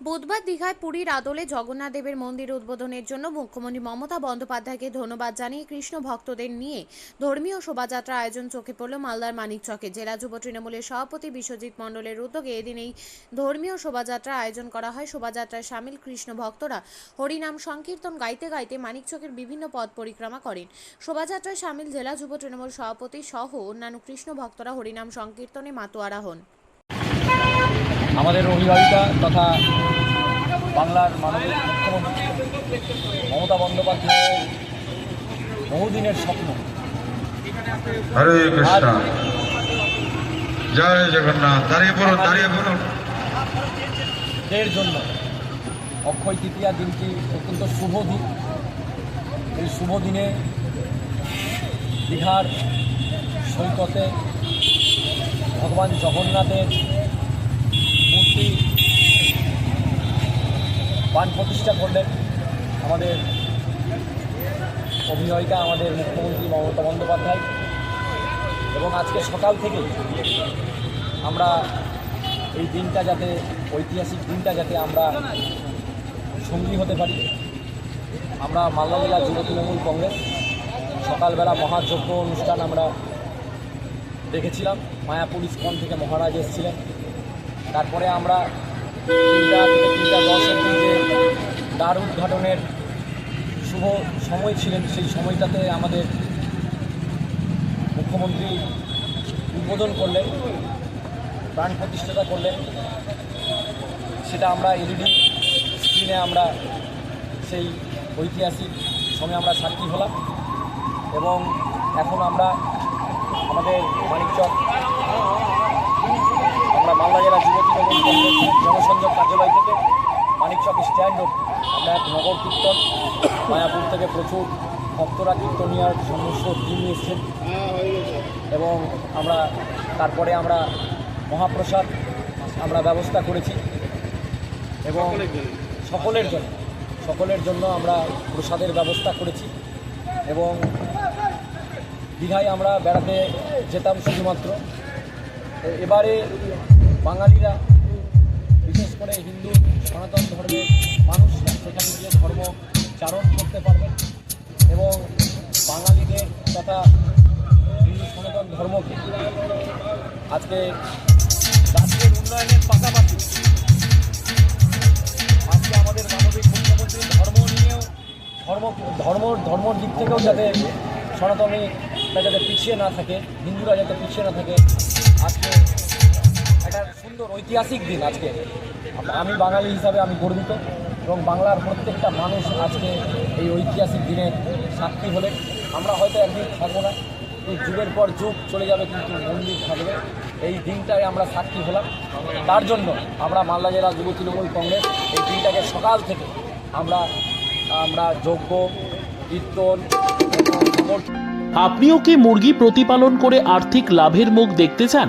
বুধবার দীঘায় পুরীর আদলে জগন্নাথ দেবের মন্দির উদ্বোধনের জন্য মুখ্যমন্ত্রী মমতা বন্দ্যোপাধ্যায়কে ধন্যবাদ জানিয়ে কৃষ্ণ ভক্তদের নিয়ে ধর্মীয় শোভাযাত্রা আয়োজন চোখে পড়ল মালদার মানিকচকে। জেলা যুব তৃণমূলের সভাপতি বিশ্বজিৎ মণ্ডলের উদ্যোগে এদিন এই ধর্মীয় শোভাযাত্রা আয়োজন করা হয়। শোভাযাত্রায় সামিল কৃষ্ণ ভক্তরা হরিনাম সংকীর্তন গাইতে গাইতে মানিকচকের বিভিন্ন পথ পরিক্রমা করেন। শোভাযাত্রায় সামিল জেলা যুব তৃণমূল সভাপতি সহ অন্যান্য কৃষ্ণ ভক্তরা হরিনাম সংকীর্তনে মাতোয়ারা হন। আমাদের অভিভাবিকা তথা বাংলার মাননীয় মুখ্যমন্ত্রী মমতা বন্দ্যোপাধ্যায়ের বহুদিনের স্বপ্ন। হরে কৃষ্ণ। জয় জগন্নাথ। দাঁড়িয়ে পড়ুন দাঁড়িয়ে পড়ুন। এর জন্য। অক্ষয় তৃতীয়া দিনটি অত্যন্ত শুভ দিন। এই শুভ দিনে দীঘার সৈকতে ভগবান জগন্নাথের পান প্রতিষ্ঠা করলেন আমাদের অভিনয়িকা আমাদের মুখ্যমন্ত্রী মমতা বন্দ্যোপাধ্যায়। এবং আজকে সকাল থেকে আমরা এই দিনটা যাতে, ঐতিহাসিক দিনটা যাতে আমরা সঙ্গী হতে পারি। আমরা মালদা জেলা যুব তৃণমূল কংগ্রেস। সকালবেলা মহাযজ্ঞ অনুষ্ঠান আমরা দেখেছিলাম। মায়াপুর ইস্কন থেকে মহারাজ এসেছিলেন। তারপরে আমরা তিনটা থেকে তিনটা দশের দিকে দ্বার উদ্ঘাটনের শুভ সময় ছিলেন, সেই সময়টাতে আমাদের মুখ্যমন্ত্রী উদ্বোধন করলেন, প্রাণ প্রতিষ্ঠাতা করলেন। সেটা আমরা এলইডি স্ক্রিনে আমরা সেই ঐতিহাসিক সময় আমরা সাক্ষী হলাম এবং এখন আমরা আমাদের মানিকচক আমরা মালদা জেলা যুব তৃণমূল কংগ্রেসের জনসংযোগ কার্যালয় থেকে মানিকচক স্ট্যান্ড আমরা এক নগর কীর্তন মায়াপুর থেকে প্রচুর ভক্তরা কীর্তনিয়ার সমস্ত টিম নিয়ে এসছেন। এবং আমরা তারপরে আমরা মহাপ্রসাদ আমরা ব্যবস্থা করেছি। এবং সকলের জন্য। সকলের জন্য আমরা প্রসাদের ব্যবস্থা করেছি। এবং দীঘায় আমরা বেড়াতে যেতাম শুধুমাত্র। তো এবারে বাঙালিরা করে হিন্দু সনাতন ধর্মের মানুষরা সেখানে গিয়ে ধর্ম চারণ করতে পারবেন এবং বাঙালিদের তথা হিন্দু সনাতন ধর্মকে আজকে রাজ্যের উন্নয়নের পাশাপাশি আজকে আমাদের মানবিক মুখ্যমন্ত্রী ধর্ম নিয়েও ধর্ম ধর্ম, ধর্মর দিক থেকেও যাতে সনাতনীরা যাতে পিছিয়ে না থাকে, হিন্দুরা যাতে পিছিয়ে না থাকে, আজকে একটা সুন্দর ঐতিহাসিক দিন আজকে। আমি বাঙালি হিসাবে আমি গর্বিত এবং বাংলার প্রত্যেকটা মানুষ আজকে এই ঐতিহাসিক দিনের সাক্ষী হলে। আমরা হয়তো একদিন থাকব না। এই যুগের পর যুগ চলে যাবে কিন্তু মন্দির থাকবে। এই দিনটায় আমরা সাক্ষী হলাম। তার জন্য আমরা মালদা জেলা যুব তৃণমূল কংগ্রেস এই দিনটাকে সকাল থেকে আমরা আমরা যোগ্য কীর্তন আপনিও কি মুরগি প্রতিপালন করে আর্থিক লাভের মুখ দেখতে চান?